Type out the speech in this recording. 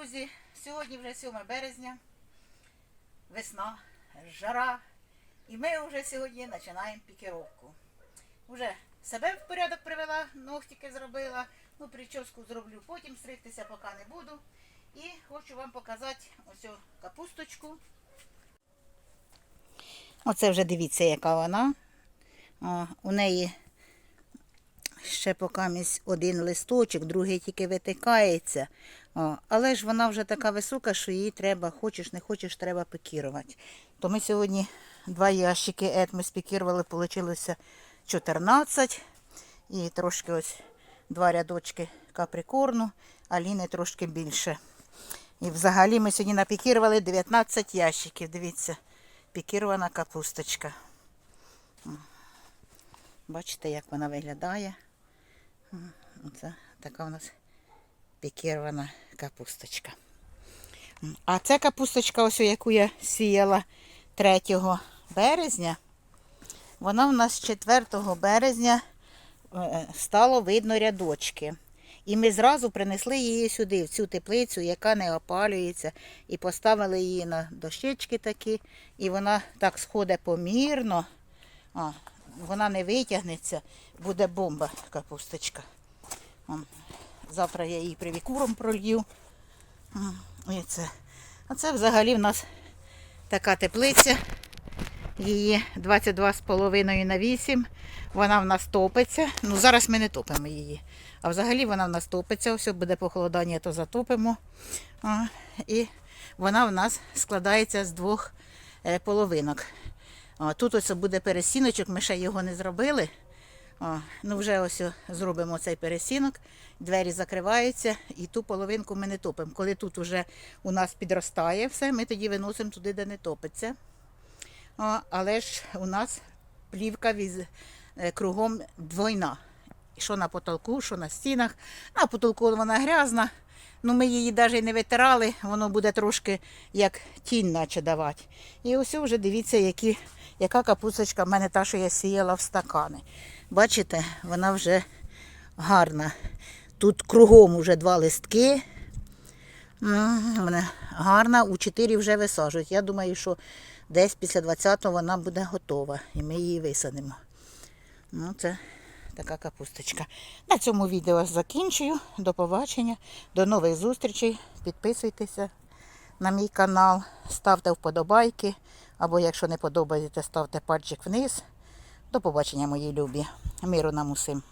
друзі, сьогодні вже 7 березня, весна, жара. І ми вже сьогодні починаємо пікіровку. Уже себе в порядок привела, ногтики зробила, ну прическу зроблю потім, стригтися поки не буду. І хочу вам показати ось капусточку. Оце вже дивіться, яка вона. О, у неї ще поки один листочок, другий тільки витикається. Але ж вона вже така висока, що її треба, хочеш, не хочеш, треба пікірувати. То ми сьогодні два ящики ет ми спікірували, вийшло 14. І трошки ось два рядочки каприкорну, аліни трошки більше. І взагалі ми сьогодні напікірували 19 ящиків. Дивіться, пікірована капусточка. Бачите, як вона виглядає. Оце така у нас пікірована капусточка. А ця капусточка, ось яку я сіяла 3 березня, вона в нас 4 березня е, стало видно рядочки. І ми зразу принесли її сюди, в цю теплицю, яка не опалюється, і поставили її на дощечки такі, і вона так сходить помірно. А, вона не витягнеться, буде бомба капусточка. Завтра я її привікуром пролью. І це. Оце взагалі в нас така теплиця. Її 22,5 на 8. Вона в нас топиться. Ну, зараз ми не топимо її. А взагалі вона в нас топиться. Ось буде похолодання, то затопимо. А, і вона в нас складається з двох е, половинок. А, тут ось буде пересіночок, ми ще його не зробили. О, ну вже ось зробимо цей пересінок, двері закриваються і ту половинку ми не топимо. Коли тут вже у нас підростає все, ми тоді виносимо туди, де не топиться. О, але ж у нас плівка віз, е, кругом двойна. Що на потолку, що на стінах. На потолку вона грязна. Ну, ми її навіть не витирали, воно буде трошки як тінь наче давати. І ось вже дивіться, які, яка капусточка в мене та, що я сіяла в стакани. Бачите, вона вже гарна. Тут кругом вже два листки. Вона гарна, у 4 вже висаджують. Я думаю, що десь після 20-го вона буде готова і ми її висадимо. Ну, це така капусточка. На цьому відео закінчую. До побачення, до нових зустрічей. Підписуйтеся на мій канал, ставте вподобайки. Або якщо не подобається, ставте пальчик вниз. До побачення, мої любі. Миру нам усім.